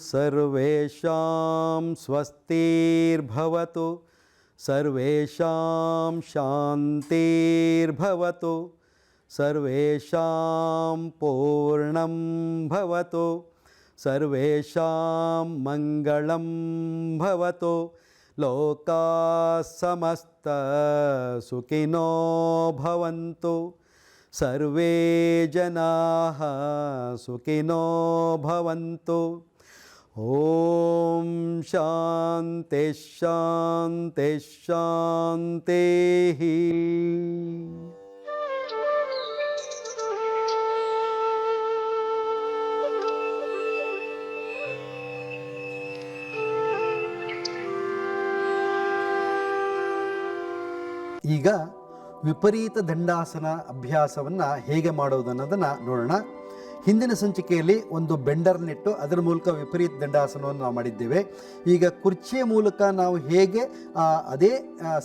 सर्वेषां स्वस्तिर्भवतु, सर्वेषां शान्तिर्भवतु, सर्वेषां पूर्णं भवतु, सर्वेषां मङ्गलं भवतु, लोकाः समस्तसुखिनो भवन्तु, सर्वे जनाः सुखिनो भवन्तु। ಓಂ ಶಾಂತೆ ಶಾಂತೆ ಶಾಂತೆ ಈಗ ವಿಪರೀತ ದಂಡಾಸನ ಅಭ್ಯಾಸವನ್ನು ಹೇಗೆ ಮಾಡೋದನ್ನೋದನ್ನು ನೋಡೋಣ. ಹಿಂದಿನ ಸಂಚಿಕೆಯಲ್ಲಿ ಒಂದು ಬೆಂಡರ್ನಿಟ್ಟು ಅದರ ಮೂಲಕ ವಿಪರೀತ ದಂಡಾಸನವನ್ನು ನಾವು ಮಾಡಿದ್ದೇವೆ. ಈಗ ಕುರ್ಚಿಯ ಮೂಲಕ ನಾವು ಹೇಗೆ ಅದೇ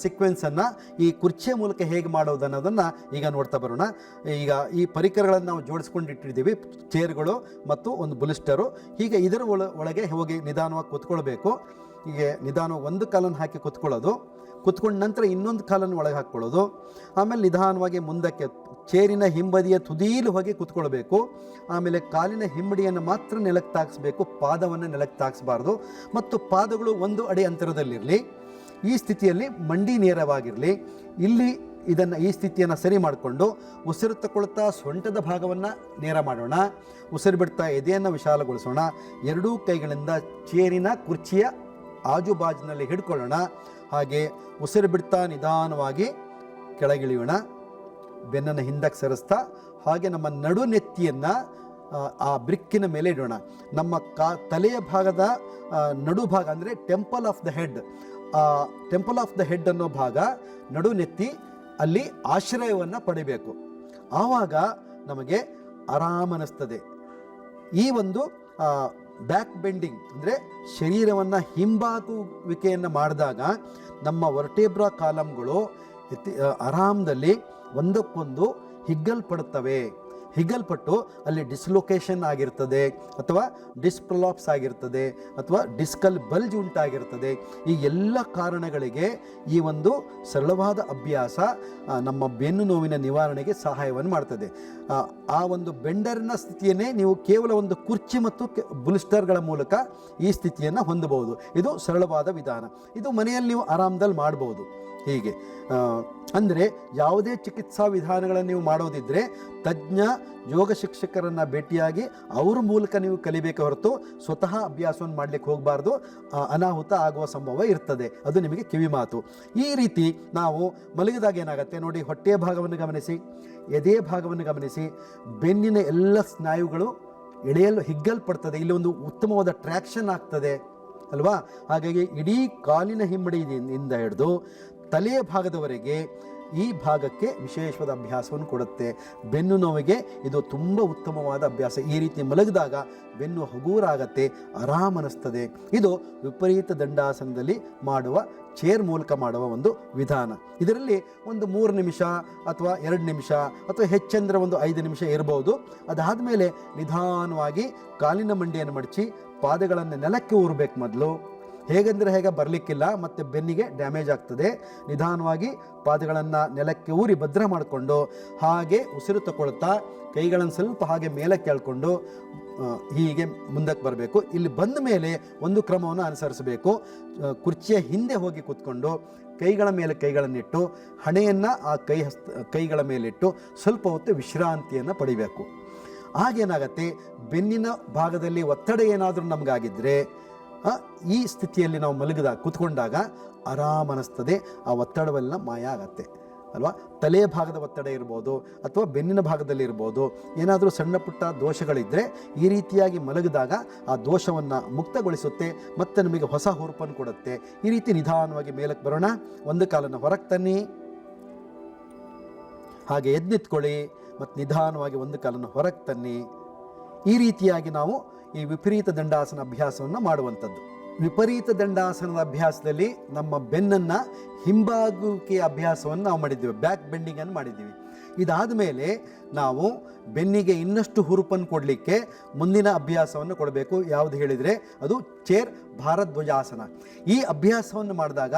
ಸೀಕ್ವೆನ್ಸನ್ನು ಈ ಕುರ್ಚಿಯ ಮೂಲಕ ಹೇಗೆ ಮಾಡೋದು ಅನ್ನೋದನ್ನು ಈಗ ನೋಡ್ತಾ ಬರೋಣ. ಈಗ ಈ ಪರಿಕರಗಳನ್ನು ನಾವು ಜೋಡಿಸ್ಕೊಂಡಿಟ್ಟಿದ್ದೀವಿ ಚೇರ್ಗಳು ಮತ್ತು ಒಂದು ಬುಲಿಸ್ಟರು. ಹೀಗೆ ಇದರ ಒಳ, ಒಳಗೆ ಹೋಗಿ ನಿಧಾನವಾಗಿ ಕೂತ್ಕೊಳ್ಬೇಕು. ಹೀಗೆ ನಿಧಾನವಾಗಿ ಒಂದು ಕಾಲನ್ನು ಹಾಕಿ ಕೂತ್ಕೊಳ್ಳೋದು. ಕುತ್ಕೊಂಡ ನಂತರ ಇನ್ನೊಂದು ಕಾಲನ್ನು ಒಳಗೆ ಹಾಕ್ಕೊಳ್ಳೋದು. ಆಮೇಲೆ ನಿಧಾನವಾಗಿ ಮುಂದಕ್ಕೆ ಚೇರಿನ ಹಿಂಬದಿಯ ತುದೀಲು ಹೋಗಿ ಕುತ್ಕೊಳ್ಬೇಕು. ಆಮೇಲೆ ಕಾಲಿನ ಹಿಂಬಡಿಯನ್ನು ಮಾತ್ರ ನೆಲಕ್ಕೆ ತಾಗಿಸ್ಬೇಕು ಪಾದವನ್ನು ನೆಲಕ್ಕೆ ತಾಗಿಸ್ಬಾರ್ದು ಮತ್ತು ಪಾದಗಳು ಒಂದು ಅಡಿ ಅಂತರದಲ್ಲಿರಲಿ. ಈ ಸ್ಥಿತಿಯಲ್ಲಿ ಮಂಡಿ ನೇರವಾಗಿರಲಿ. ಇಲ್ಲಿ ಇದನ್ನು ಈ ಸ್ಥಿತಿಯನ್ನು ಸರಿ ಮಾಡಿಕೊಂಡು ಉಸಿರು ತಗೊಳ್ತಾ ಸೊಂಟದ ಭಾಗವನ್ನು ನೇರ ಮಾಡೋಣ. ಉಸಿರು ಬಿಡ್ತಾ ಎದೆಯನ್ನು ವಿಶಾಲಗೊಳಿಸೋಣ. ಎರಡೂ ಕೈಗಳಿಂದ ಚೇರಿನ ಕುರ್ಚಿಯ ಆಜುಬಾಜಿನಲ್ಲಿ ಹಿಡ್ಕೊಳ್ಳೋಣ. ಹಾಗೆ ಉಸಿರು ಬಿಡ್ತಾ ನಿಧಾನವಾಗಿ ಕೆಳಗಿಳಿಯೋಣ. ಬೆನ್ನನ್ನು ಹಿಂದಕ್ಕೆ ಸರಿಸ್ತಾ, ಹಾಗೆ ನಮ್ಮ ನಡುನೆತ್ತಿಯನ್ನು ಆ ಬ್ರಿಕ್ಕಿನ ಮೇಲೆ ಇಡೋಣ. ನಮ್ಮ ಕಾ, ತಲೆಯ ಭಾಗದ ನಡುಭಾಗ ನಡು ಭಾಗ ಅಂದರೆ temple of the head. Temple of the head ಅನ್ನೋ ಭಾಗ ನಡುನೆತ್ತಿ ಅಲ್ಲಿ ಆಶ್ರಯವನ್ನು ಪಡಿಬೇಕು. ಆವಾಗ ನಮಗೆ ಆರಾಮನಿಸ್ತದೆ ಈ ಒಂದು ಬ್ಯಾಕ್ ಬೆಂಡಿಂಗ್ ಅಂದರೆ ಶರೀರವನ್ನು ಹಿಂಬಾಗುವಿಕೆಯನ್ನು ಮಾಡಿದಾಗ ನಮ್ಮ ವರ್ಟೇಬ್ರಾ ಕಾಲಮ್ಗಳು ಆರಾಮದಲ್ಲಿ ಒಂದಕ್ಕೊಂದು ಹಿಗ್ಗಲ್ಪಡುತ್ತವೆ. ಹಿಗ್ಗಲ್ಪಟ್ಟು ಅಲ್ಲಿ ಡಿಸ್ಲೊಕೇಶನ್ ಆಗಿರ್ತದೆ ಅಥವಾ ಡಿಸ್ಪ್ರೊಲಾಪ್ಸ್ ಆಗಿರ್ತದೆ ಅಥವಾ ಡಿಸ್ಕಲ್ ಬಲ್ಜ್ ಉಂಟಾಗಿರ್ತದೆ. ಈ ಎಲ್ಲ ಕಾರಣಗಳಿಗೆ ಈ ಒಂದು ಸರಳವಾದ ಅಭ್ಯಾಸ ನಮ್ಮ ಬೆನ್ನು ನೋವಿನ ನಿವಾರಣೆಗೆ ಸಹಾಯವನ್ನು ಮಾಡ್ತದೆ. ಆ, ಒಂದು ಬೆಂಡರ್ನ ಸ್ಥಿತಿಯನ್ನೇ ನೀವು ಕೇವಲ ಒಂದು ಕುರ್ಚಿ ಮತ್ತು ಬುಲಿಸ್ಟರ್ಗಳ ಮೂಲಕ ಈ ಸ್ಥಿತಿಯನ್ನು ಹೊಂದಬಹುದು. ಇದು ಸರಳವಾದ ವಿಧಾನ. ಇದು ಮನೆಯಲ್ಲಿ ನೀವು ಆರಾಮದಲ್ಲಿ ಮಾಡ್ಬೋದು. ಹೀಗೆ. ಅಂದರೆ ಯಾವುದೇ ಚಿಕಿತ್ಸಾ ವಿಧಾನಗಳನ್ನು ನೀವು ಮಾಡೋದಿದ್ದರೆ ತಜ್ಞ, ಯೋಗ ಶಿಕ್ಷಕರನ್ನು ಭೇಟಿಯಾಗಿ ಅವ್ರ ಮೂಲಕ ನೀವು ಕಲಿಬೇಕು ಹೊರತು ಸ್ವತಃ ಅಭ್ಯಾಸವನ್ನು ಮಾಡಲಿಕ್ಕೆ ಹೋಗಬಾರ್ದು. ಅನಾಹುತ ಆಗುವ ಸಂಭವ ಇರ್ತದೆ. ಅದು ನಿಮಗೆ ಕಿವಿ ಮಾತು. ಈ ರೀತಿ ನಾವು ಮಲಗಿದಾಗ ಏನಾಗುತ್ತೆ? ನೋಡಿ ಹೊಟ್ಟೆಯ ಭಾಗವನ್ನು ಗಮನಿಸಿ ಎದೆಯ ಭಾಗವನ್ನು ಗಮನಿಸಿ. ಬೆನ್ನಿನ ಎಲ್ಲ ಸ್ನಾಯುಗಳು ಎಳೆಯಲು ಹಿಗ್ಗಲ್ಪಡ್ತದೆ. ಇಲ್ಲಿ ಒಂದು ಉತ್ತಮವಾದ ಟ್ರ್ಯಾಕ್ಷನ್ ಆಗ್ತದೆ. ಅಲ್ವಾ? ಹಾಗಾಗಿ ಇಡೀ ಕಾಲಿನ ಹಿಮ್ಮಡಿಯಿಂದ ಹಿಡಿದು ತಲೆಯ ಭಾಗದವರೆಗೆ ಈ ಭಾಗಕ್ಕೆ ವಿಶೇಷವಾದ ಅಭ್ಯಾಸವನ್ನು ಕೊಡುತ್ತೆ. ಬೆನ್ನು ನೋವಿಗೆ ಇದು ತುಂಬ ಉತ್ತಮವಾದ ಅಭ್ಯಾಸ. ಈ ರೀತಿ ಮಲಗಿದಾಗ ಬೆನ್ನು ಹಗೂರಾಗತ್ತೆ ಆರಾಮನಿಸ್ತದೆ ಇದು ವಿಪರೀತ ದಂಡಾಸನದಲ್ಲಿ ಮಾಡುವ, ಚೇರ್ ಮೂಲಕ ಮಾಡುವ ಒಂದು ವಿಧಾನ. ಇದರಲ್ಲಿ ಒಂದು ಮೂರು ನಿಮಿಷ ಅಥವಾ ಎರಡು ನಿಮಿಷ ಅಥವಾ ಹೆಚ್ಚಂದ್ರೆ ಒಂದು ಐದು ನಿಮಿಷ ಇರಬಹುದು ಅದಾದಮೇಲೆ ನಿಧಾನವಾಗಿ ಕಾಲಿನ ಮಂಡಿಯನ್ನು ಮಡಚಿ ಪಾದಗಳನ್ನು ನೆಲಕ್ಕೆ ಊರಬೇಕು ಮೊದಲು. ಹೇಗೆಂದರೆ ಹೇಗೆ ಬರಲಿಕ್ಕಿಲ್ಲ, ಮತ್ತು ಬೆನ್ನಿಗೆ ಡ್ಯಾಮೇಜ್ ಆಗ್ತದೆ. ನಿಧಾನವಾಗಿ ಪಾದಗಳನ್ನು ನೆಲಕ್ಕೆ ಊರಿ ಭದ್ರ ಮಾಡಿಕೊಂಡು, ಹಾಗೆ ಉಸಿರು ತಗೊಳ್ತಾ, ಕೈಗಳನ್ನು ಸ್ವಲ್ಪ ಹಾಗೆ ಮೇಲೆ ಕೇಳ್ಕೊಂಡು ಹೀಗೆ ಮುಂದಕ್ಕೆ ಬರಬೇಕು. ಇಲ್ಲಿ ಬಂದ ಮೇಲೆ ಒಂದು ಕ್ರಮವನ್ನು ಅನುಸರಿಸಬೇಕು. ಕುರ್ಚಿಯ ಹಿಂದೆ ಹೋಗಿ ಕೂತ್ಕೊಂಡು ಕೈಗಳ ಮೇಲೆ ಕೈಗಳನ್ನಿಟ್ಟು, ಹಣೆಯನ್ನು ಆ ಕೈ ಹಸ್ತ, ಕೈಗಳ ಮೇಲಿಟ್ಟು ಸ್ವಲ್ಪ ಹೊತ್ತು ವಿಶ್ರಾಂತಿಯನ್ನು ಪಡಿಬೇಕು. ಆಗೇನಾಗತ್ತೆ ಬೆನ್ನಿನ ಭಾಗದಲ್ಲಿ ಒತ್ತಡ ಏನಾದರೂ ನಮಗಾಗಿದ್ದರೆ ಈ ಸ್ಥಿತಿಯಲ್ಲಿ ನಾವು ಮಲಗಿದಾಗ ಕೂತ್ಕೊಂಡಾಗ ಆರಾಮ ಅನಿಸ್ತದೆ. ಆ ಒತ್ತಡವೆಲ್ಲ ಮಾಯ ಆಗತ್ತೆ. ಅಲ್ವಾ? ತಲೆಯ ಭಾಗದ ಒತ್ತಡ ಇರ್ಬೋದು ಅಥವಾ ಬೆನ್ನಿನ ಭಾಗದಲ್ಲಿ ಇರ್ಬೋದು. ಏನಾದರೂ ಸಣ್ಣ ಪುಟ್ಟ ದೋಷಗಳಿದ್ದರೆ ಈ ರೀತಿಯಾಗಿ ಮಲಗಿದಾಗ ಆ ದೋಷವನ್ನು ಮುಕ್ತಗೊಳಿಸುತ್ತೆ, ಮತ್ತು ನಮಗೆ ಹೊಸ ಹುರುಪನ್ನು ಕೊಡುತ್ತೆ. ಈ ರೀತಿ ನಿಧಾನವಾಗಿ ಮೇಲಕ್ಕೆ ಬರೋಣ. ಒಂದು ಕಾಲನ್ನು ಹೊರಗೆ ತನ್ನಿ. ಹಾಗೆ ಎದ್ದು ನಿಂತ್ಕೊಳ್ಳಿ ಮತ್ತು ನಿಧಾನವಾಗಿ ಒಂದು ಕಾಲನ್ನು ಹೊರಗೆ ತನ್ನಿ. ಈ ರೀತಿಯಾಗಿ ನಾವು ಈ ವಿಪರೀತ ದಂಡಾಸನ ಅಭ್ಯಾಸವನ್ನು ಮಾಡುವಂಥದ್ದು. ವಿಪರೀತ ದಂಡಾಸನದ ಅಭ್ಯಾಸದಲ್ಲಿ ನಮ್ಮ ಬೆನ್ನನ್ನು ಹಿಂಬಾಗುವಿಕೆಯ ಅಭ್ಯಾಸವನ್ನು ನಾವು ಮಾಡಿದ್ದೀವಿ. ಬ್ಯಾಕ್ ಬೆಂಡಿಂಗನ್ನು ಮಾಡಿದ್ದೀವಿ. ಇದಾದ ಮೇಲೆ ನಾವು ಬೆನ್ನಿಗೆ ಇನ್ನಷ್ಟು ಹುರುಪನ್ನು ಕೊಡಲಿಕ್ಕೆ ಮುಂದಿನ ಅಭ್ಯಾಸವನ್ನು ಕೊಡಬೇಕು. ಯಾವುದು ಹೇಳಿದರೆ ಅದು ಚೇರ್ ಭಾರದ್ವಜಾಸನ ಈ ಅಭ್ಯಾಸವನ್ನು ಮಾಡಿದಾಗ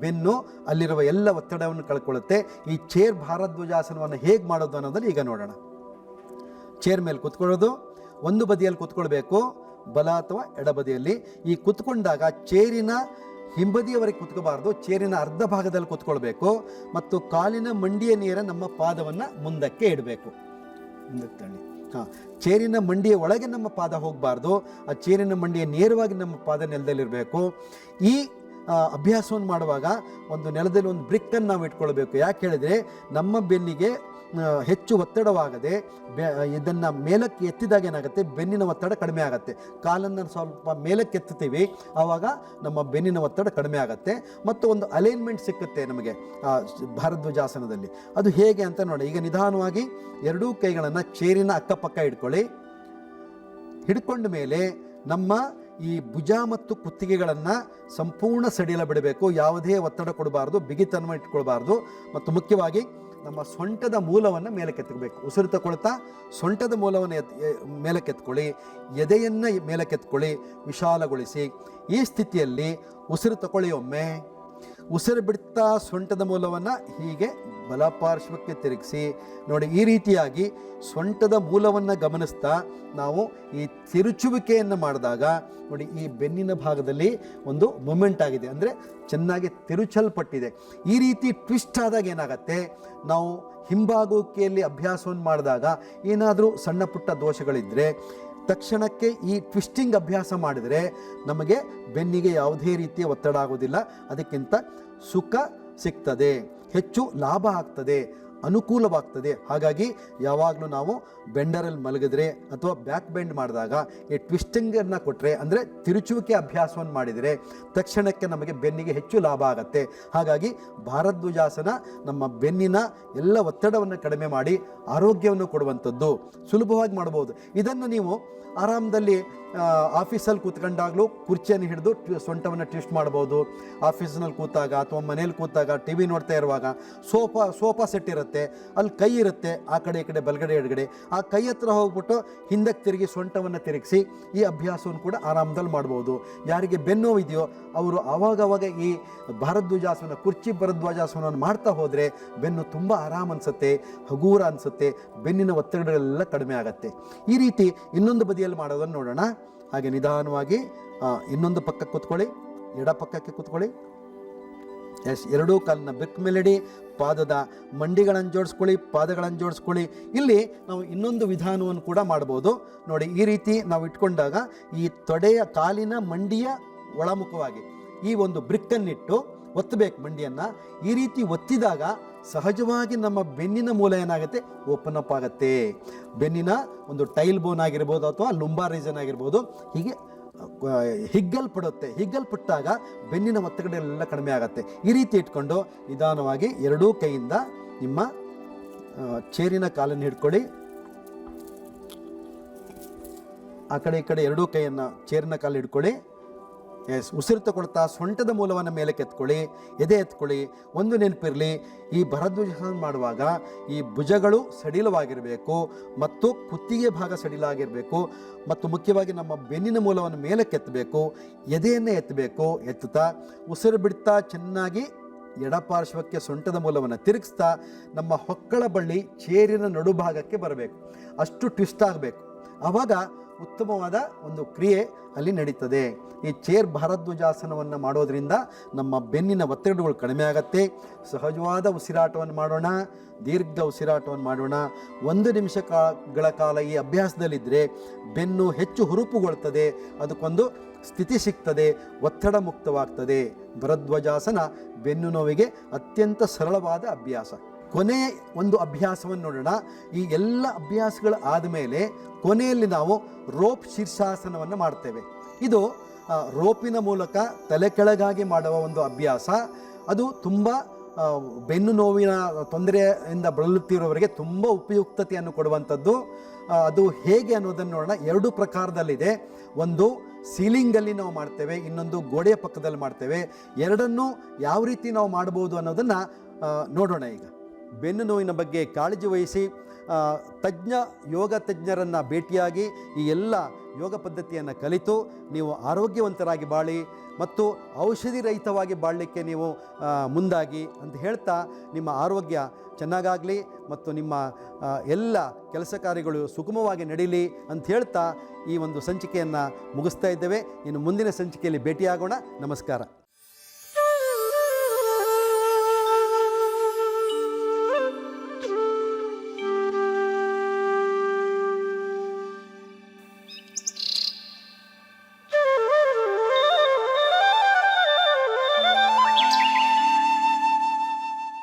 ಬೆನ್ನು ಅಲ್ಲಿರುವ ಎಲ್ಲ ಒತ್ತಡವನ್ನು ಕಳ್ಕೊಳ್ಳುತ್ತೆ. ಈ ಚೇರ್ ಭಾರದ್ವಜಾಸನವನ್ನು ಹೇಗೆ ಮಾಡೋದು ಅನ್ನೋದನ್ನು ಈಗ ನೋಡೋಣ. ಚೇರ್ ಮೇಲೆ ಕುತ್ಕೊಳ್ಳೋದು. ಒಂದು ಬದಿಯಲ್ಲಿ ಕುತ್ಕೊಳ್ಬೇಕು, ಬಲ ಅಥವಾ ಎಡಬದಿಯಲ್ಲಿ ಈ ಕುತ್ಕೊಂಡಾಗ ಚೇರಿನ ಹಿಂಬದಿಯವರೆಗೆ ಕುತ್ಕೋಬಾರ್ದು, ಚೇರಿನ ಅರ್ಧ ಭಾಗದಲ್ಲಿ ಕುತ್ಕೊಳ್ಬೇಕು ಮತ್ತು ಕಾಲಿನ ಮಂಡಿಯ ನೇರ ನಮ್ಮ ಪಾದವನ್ನು ಮುಂದಕ್ಕೆ ಇಡಬೇಕು. ಮುಂದಕ್ಕೆ ತಳ್ಳಿ. ಹಾಂ, ಚೇರಿನ ಮಂಡಿಯ ಒಳಗೆ ನಮ್ಮ ಪಾದ ಹೋಗಬಾರ್ದು, ಆ ಚೇರಿನ ಮಂಡಿಯ ನೇರವಾಗಿ ನಮ್ಮ ಪಾದ ನೆಲದಲ್ಲಿರಬೇಕು. ಈ ಅಭ್ಯಾಸವನ್ನು ಮಾಡುವಾಗ ಒಂದು ನೆಲದಲ್ಲಿ ಒಂದು ಬ್ರಿಕ್ಕನ್ನು ನಾವು ಇಟ್ಕೊಳ್ಬೇಕು. ಯಾಕೆ ಹೇಳಿದರೆ, ನಮ್ಮ ಬೆನ್ನಿಗೆ ಹೆಚ್ಚು ಒತ್ತಡವಾಗದೆ ಇದನ್ನು ಮೇಲಕ್ಕೆ ಎತ್ತಿದಾಗ ಏನಾಗುತ್ತೆ? ಬೆನ್ನಿನ ಒತ್ತಡ ಕಡಿಮೆ ಆಗುತ್ತೆ. ಕಾಲನ್ನು ಸ್ವಲ್ಪ ಮೇಲಕ್ಕೆ ಎತ್ತುತ್ತೀವಿ. ಆವಾಗ ನಮ್ಮ ಬೆನ್ನಿನ ಒತ್ತಡ ಕಡಿಮೆ ಆಗುತ್ತೆ. ಮತ್ತು ಒಂದು ಅಲೈನ್ಮೆಂಟ್ ಸಿಕ್ಕುತ್ತೆ ನಮಗೆ ಭಾರಧ್ವಜಾಸನದಲ್ಲಿ. ಅದು ಹೇಗೆ ಅಂತ ನೋಡಿ, ಈಗ ನಿಧಾನವಾಗಿ ಎರಡೂ ಕೈಗಳನ್ನು ಚೇರಿನ ಅಕ್ಕಪಕ್ಕ ಇಟ್ಕೊಳ್ಳಿ ಹಿಡ್ಕೊಂಡ ಮೇಲೆ ನಮ್ಮ ಈ ಭುಜ ಮತ್ತು ಕುತ್ತಿಗೆಗಳನ್ನು ಸಂಪೂರ್ಣ ಸಡಿಲ ಬಿಡಬೇಕು. ಯಾವುದೇ ಒತ್ತಡ ಕೊಡಬಾರ್ದು ಬಿಗಿತನ ಇಟ್ಕೊಳ್ಬಾರ್ದು. ಮತ್ತು ಮುಖ್ಯವಾಗಿ ನಮ್ಮ ಸೊಂಟದ ಮೂಲವನ್ನು ಮೇಲಕ್ಕೆತ್ತಬೇಕು ಉಸಿರು ತಗೊಳ್ತಾ ಸೊಂಟದ ಮೂಲವನ್ನು ಎತ್ ಮೇಲೆ ಮೇಲಕ್ಕೆತ್ಕೊಳ್ಳಿ, ಎದೆಯನ್ನು ಮೇಲಕ್ಕೆತ್ಕೊಳ್ಳಿ, ವಿಶಾಲಗೊಳಿಸಿ. ಈ ಸ್ಥಿತಿಯಲ್ಲಿ ಉಸಿರು ತಗೊಳ್ಳಿ ಒಮ್ಮೆ. ಉಸಿರು ಬಿಡ್ತಾ ಸೊಂಟದ ಮೂಲವನ್ನು ಹೀಗೆ ಬಲಪಾರ್ಶ್ವಕ್ಕೆ ತಿರುಗಿಸಿ. ನೋಡಿ, ಈ ರೀತಿಯಾಗಿ ಸೊಂಟದ ಮೂಲವನ್ನು ಗಮನಿಸ್ತಾ ನಾವು ಈ ತಿರುಚುವಿಕೆಯನ್ನು ಮಾಡಿದಾಗ, ನೋಡಿ, ಈ ಬೆನ್ನಿನ ಭಾಗದಲ್ಲಿ ಒಂದು ಮೂಮೆಂಟ್ ಆಗಿದೆ. ಅಂದರೆ ಚೆನ್ನಾಗಿ ತಿರುಚಲ್ಪಟ್ಟಿದೆ. ಈ ರೀತಿ ಟ್ವಿಸ್ಟ್ ಆದಾಗ ಏನಾಗತ್ತೆ? ನಾವು ಹಿಂಬಾಗುವಿಕೆಯಲ್ಲಿ ಅಭ್ಯಾಸವನ್ನು ಮಾಡಿದಾಗ ಏನಾದರೂ ಸಣ್ಣ ಪುಟ್ಟ ದೋಷಗಳಿದ್ದರೆ ತಕ್ಷಣಕ್ಕೆ ಈ ಟ್ವಿಸ್ಟಿಂಗ್ ಅಭ್ಯಾಸ ಮಾಡಿದರೆ ನಮಗೆ ಬೆನ್ನಿಗೆ ಯಾವುದೇ ರೀತಿಯ ಒತ್ತಡ ಆಗೋದಿಲ್ಲ ಅದಕ್ಕಿಂತ ಸುಖ ಸಿಗ್ತದೆ. ಹೆಚ್ಚು ಲಾಭ ಆಗ್ತದೆ. ಅನುಕೂಲವಾಗ್ತದೆ. ಹಾಗಾಗಿ ಯಾವಾಗಲೂ ನಾವು ಬೆಂಡರಲ್ಲಿ ಮಲಗಿದ್ರೆ ಅಥವಾ ಬ್ಯಾಕ್ ಬೆಂಡ್ ಮಾಡಿದಾಗ ಈ ಟ್ವಿಸ್ಟಿಂಗನ್ನು ಕೊಟ್ಟರೆ ಅಂದರೆ ತಿರುಚುವಿಕೆ ಅಭ್ಯಾಸವನ್ನು ಮಾಡಿದರೆ ತಕ್ಷಣಕ್ಕೆ ನಮಗೆ ಬೆನ್ನಿಗೆ ಹೆಚ್ಚು ಲಾಭ ಆಗುತ್ತೆ. ಹಾಗಾಗಿ ಭಾರದ್ವಜಾಸನ ನಮ್ಮ ಬೆನ್ನಿನ ಎಲ್ಲ ಒತ್ತಡವನ್ನು ಕಡಿಮೆ ಮಾಡಿ ಆರೋಗ್ಯವನ್ನು ಕೊಡುವಂಥದ್ದು ಸುಲಭವಾಗಿ ಮಾಡ್ಬೋದು. ಇದನ್ನು ನೀವು ಆರಾಮದಲ್ಲಿ ಆಫೀಸಲ್ಲಿ ಕೂತ್ಕೊಂಡಾಗಲೂ ಕುರ್ಚಿಯನ್ನು ಹಿಡಿದು ಟ್ವಿ- ಸೊಂಟವನ್ನು ಟ್ವಿಸ್ಟ್ ಮಾಡ್ಬೋದು. ಆಫೀಸ್ನಲ್ಲಿ ಕೂತಾಗ ಅಥವಾ ಮನೇಲಿ ಕೂತಾಗ ಟಿ ವಿ ನೋಡ್ತಾ ಇರುವಾಗ ಸೋಫಾ ಸೋಫಾ ಸೆಟ್ ಇರುತ್ತೆ. ಅಲ್ಲಿ ಕೈ ಇರುತ್ತೆ, ಆ ಕಡೆ, ಈ ಕಡೆ, ಬಲಗಡೆ, ಎಡಗಡೆ. ಆ ಕೈ ಹತ್ರ ಹೋಗ್ಬಿಟ್ಟು ಹಿಂದಕ್ಕೆ ತಿರುಗಿ ಸೊಂಟವನ್ನು ತಿರುಗಿಸಿ ಈ ಅಭ್ಯಾಸವನ್ನು ಕೂಡ ಆರಾಮದಲ್ಲಿ ಮಾಡ್ಬೋದು. ಯಾರಿಗೆ ಬೆನ್ನೋವಿದೆಯೋ ಅವರು ಆವಾಗವಾಗ ಈ ಭಾರದ್ವಾಜಾಸನ ಕುರ್ಚಿ ಭರದ್ವಾಜಾಸನವನ್ನು ಮಾಡ್ತಾ ಹೋದರೆ ಬೆನ್ನು ತುಂಬ ಆರಾಮ ಅನಿಸುತ್ತೆ, ಹಗೂರ ಅನಿಸುತ್ತೆ, ಬೆನ್ನಿನ ಒತ್ತಡಗಳೆಲ್ಲ ಕಡಿಮೆ ಆಗುತ್ತೆ. ಈ ರೀತಿ ಇನ್ನೊಂದು ಬದಿಯಲ್ಲಿ ಮಾಡೋದನ್ನು ನೋಡೋಣ. ಹಾಗೆ ನಿಧಾನವಾಗಿ ಇನ್ನೊಂದು ಪಕ್ಕಕ್ಕೆ ಕೂತ್ಕೊಳ್ಳಿ, ಎಡ ಪಕ್ಕಕ್ಕೆ ಕೂತ್ಕೊಳ್ಳಿ. ಎಸ್, ಎರಡೂ ಕಾಲನ್ನ ಬೆಕ್ ಮೇಲಿಡಿ ಪಾದದ ಮಂಡಿಗಳನ್ನು ಜೋಡಿಸ್ಕೊಳ್ಳಿ, ಪಾದಗಳನ್ನು ಜೋಡಿಸ್ಕೊಳ್ಳಿ. ಇಲ್ಲಿ ನಾವು ಇನ್ನೊಂದು ವಿಧಾನವನ್ನು ಕೂಡ ಮಾಡ್ಬೋದು ನೋಡಿ, ಈ ರೀತಿ ನಾವು ಇಟ್ಕೊಂಡಾಗ ಈ ತೊಡೆಯ ಕಾಲಿನ ಮಂಡಿಯ ಒಳಮುಖವಾಗಿ ಈ ಒಂದು ಬ್ರಿಕ್ಕನ್ನಿಟ್ಟು ಒತ್ತಬೇಕು ಮಂಡಿಯನ್ನು. ಈ ರೀತಿ ಒತ್ತಿದಾಗ ಸಹಜವಾಗಿ ನಮ್ಮ ಬೆನ್ನಿನ ಮೂಲ ಏನಾಗುತ್ತೆ? ಓಪನ್ ಅಪ್ ಆಗುತ್ತೆ. ಬೆನ್ನಿನ ಒಂದು ಟೈಲ್ ಬೋನ್ ಆಗಿರ್ಬೋದು ಅಥವಾ ಲುಂಬಾರ್ ರೀಸನ್ ಆಗಿರ್ಬೋದು. ಹೀಗೆ ಹಿಗ್ಗಲ್ಪಡುತ್ತೆ. ಹಿಗ್ಗಲ್ಪಟ್ಟಾಗ ಬೆನ್ನಿನ ಒತ್ತಗಡೆಲ್ಲ ಕಡಿಮೆ ಆಗುತ್ತೆ. ಈ ರೀತಿ ಇಟ್ಕೊಂಡು ನಿಧಾನವಾಗಿ ಎರಡೂ ಕೈಯಿಂದ ನಿಮ್ಮ ಚೇರಿನ ಕಾಲನ್ನು ಹಿಡ್ಕೊಳ್ಳಿ. ಆ ಕಡೆ ಈ ಕಡೆ ಎರಡೂ ಕೈಯನ್ನು ಚೇರಿನ ಕಾಲು ಹಿಡ್ಕೊಳ್ಳಿ. ಎಸ್ ಉಸಿರು ತಗೊಳ್ತಾ ಸೊಂಟದ ಮೂಲವನ್ನು ಮೇಲೆ ಕೆತ್ಕೊಳ್ಳಿ ಎದೆ ಎತ್ಕೊಳ್ಳಿ, ಒಂದು ನೆನಪಿರಲಿ. ಈ ಭರದ್ವಜ ಮಾಡುವಾಗ ಈ ಭುಜಗಳು ಸಡಿಲವಾಗಿರಬೇಕು ಮತ್ತು ಕುತ್ತಿಗೆ ಭಾಗ ಸಡಿಲಾಗಿರಬೇಕು ಮತ್ತು ಮುಖ್ಯವಾಗಿ ನಮ್ಮ ಬೆನ್ನಿನ ಮೂಲವನ್ನು ಮೇಲೆ ಕೆತ್ತಬೇಕು ಎದೆಯನ್ನು ಎತ್ತಬೇಕು, ಎತ್ತುತ್ತಾ, ಉಸಿರು ಬಿಡ್ತಾ ಚೆನ್ನಾಗಿ ಎಡಪಾರ್ಶ್ವಕ್ಕೆ ಸೊಂಟದ ಮೂಲವನ್ನು ತಿರುಗಿಸ್ತಾ ನಮ್ಮ ಹೊಕ್ಕಳ ಬಳ್ಳಿ ಚೇರಿನ ನಡುಭಾಗಕ್ಕೆ ಬರಬೇಕು. ಅಷ್ಟು ಟ್ವಿಸ್ಟ್ ಆಗಬೇಕು. ಆವಾಗ ಉತ್ತಮವಾದ ಒಂದು ಕ್ರಿಯೆ ಅಲ್ಲಿ ನಡೀತದೆ. ಈ ಚೇರ್ ಭಾರದ್ವಜಾಸನವನ್ನು ಮಾಡೋದರಿಂದ ನಮ್ಮ ಬೆನ್ನಿನ ಒತ್ತಡಗಳು ಕಡಿಮೆ ಆಗತ್ತೆ. ಸಹಜವಾದ ಉಸಿರಾಟವನ್ನು ಮಾಡೋಣ, ದೀರ್ಘ ಉಸಿರಾಟವನ್ನು ಮಾಡೋಣ. ಒಂದು ನಿಮಿಷ ಕಾಲಗಳ ಕಾಲ ಈ ಅಭ್ಯಾಸದಲ್ಲಿದ್ದರೆ ಬೆನ್ನು ಹೆಚ್ಚು ಹುರುಪುಗೊಳ್ತದೆ. ಅದಕ್ಕೊಂದು ಸ್ಥಿತಿ ಸಿಗ್ತದೆ, ಒತ್ತಡ ಮುಕ್ತವಾಗ್ತದೆ. ಭರಧ್ವಜಾಸನ ಬೆನ್ನು ನೋವಿಗೆ ಅತ್ಯಂತ ಸರಳವಾದ ಅಭ್ಯಾಸ. ಕೊನೆಯ ಒಂದು ಅಭ್ಯಾಸವನ್ನು ನೋಡೋಣ. ಈ ಎಲ್ಲ ಅಭ್ಯಾಸಗಳು ಆದಮೇಲೆ ಕೊನೆಯಲ್ಲಿ ನಾವು ರೋಪ್ ಶೀರ್ಷಾಸನವನ್ನು ಮಾಡ್ತೇವೆ. ಇದು ರೋಪಿನ ಮೂಲಕ ತಲೆ ಕೆಳಗಾಗಿ ಮಾಡುವ ಒಂದು ಅಭ್ಯಾಸ. ಅದು ತುಂಬ ಬೆನ್ನು ನೋವಿನ ತೊಂದರೆಯಿಂದ ಬಳಲುತ್ತಿರುವವರಿಗೆ ತುಂಬ ಉಪಯುಕ್ತತೆಯನ್ನು ಕೊಡುವಂಥದ್ದು. ಅದು ಹೇಗೆ ಅನ್ನೋದನ್ನು ನೋಡೋಣ. ಎರಡು ಪ್ರಕಾರದಲ್ಲಿದೆ. ಒಂದು, ಸೀಲಿಂಗಲ್ಲಿ ನಾವು ಮಾಡ್ತೇವೆ. ಇನ್ನೊಂದು, ಗೋಡೆಯ ಪಕ್ಕದಲ್ಲಿ ಮಾಡ್ತೇವೆ. ಎರಡನ್ನೂ ಯಾವ ರೀತಿ ನಾವು ಮಾಡ್ಬೋದು ಅನ್ನೋದನ್ನು ನೋಡೋಣ ಈಗ. ಬೆನ್ನು ನೋವಿನ ಬಗ್ಗೆ ಕಾಳಜಿ ವಹಿಸಿ ತಜ್ಞ, ಯೋಗ ತಜ್ಞರನ್ನು ಭೇಟಿಯಾಗಿ ಈ ಎಲ್ಲ ಯೋಗ ಪದ್ಧತಿಯನ್ನು ಕಲಿತು ನೀವು ಆರೋಗ್ಯವಂತರಾಗಿ ಬಾಳಿ ಮತ್ತು ಔಷಧಿ ರಹಿತವಾಗಿ ಬಾಳಲಿಕ್ಕೆ ನೀವು ಮುಂದಾಗಿ ಅಂತ ಹೇಳ್ತಾ ನಿಮ್ಮ ಆರೋಗ್ಯ ಚೆನ್ನಾಗಾಗಲಿ ಮತ್ತು ನಿಮ್ಮ ಎಲ್ಲ ಕೆಲಸ ಕಾರ್ಯಗಳು ಸುಗಮವಾಗಿ ನಡೀಲಿ ಅಂತ ಹೇಳ್ತಾ ಈ ಒಂದು ಸಂಚಿಕೆಯನ್ನು ಮುಗಿಸ್ತಾ ಇದ್ದೇವೆ. ಇನ್ನು ಮುಂದಿನ ಸಂಚಿಕೆಯಲ್ಲಿ ಭೇಟಿಯಾಗೋಣ. ನಮಸ್ಕಾರ.